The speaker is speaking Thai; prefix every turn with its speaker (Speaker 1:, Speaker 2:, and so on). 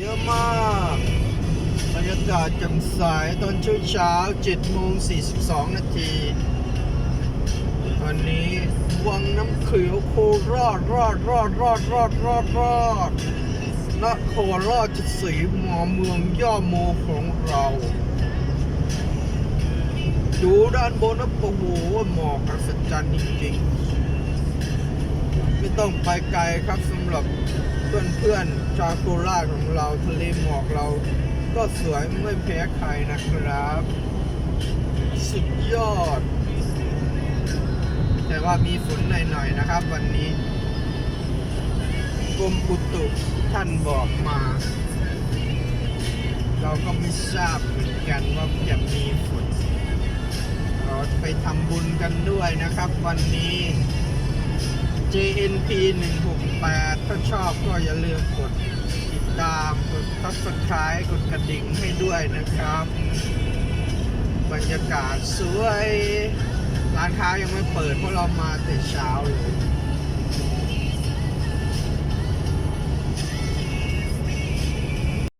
Speaker 1: เยอะมากบรรยากาศแจ่มใสตอนเช้าเช้า7โมง42 นาทีวันนี้วังน้ำเขียวโคราชรอดรอดรอดรอดรอดรอดนครราชสีมาเมืองย่าโมของเรา ดูด้านบนนะโอ้โหหมอกอัศจรรย์จริงๆ ไม่ต้องไปไกลครับสำหรับเพื่อนๆชาวโคราชของเราทะเลหมอกเรา ก็สวยไม่แพ้ใครนะครับ สุดยอด แต่ว่ามีฝนหน่อยๆนะครับ วันนี้กรมอุตุท่านบอกมา เราก็ไม่ทราบเหมือนกันว่าจะมีฝนเราไปทำบุญกันด้วยนะครับวันนี้ JNP 168 ถ้าชอบก็อย่าลืมกดติดตาม กด subscribe กดกระดิ่งให้ด้วยนะครับ บรรยากาศสวย ร้านค้ายังไม่เปิดเพราะเรามาแต่เช้า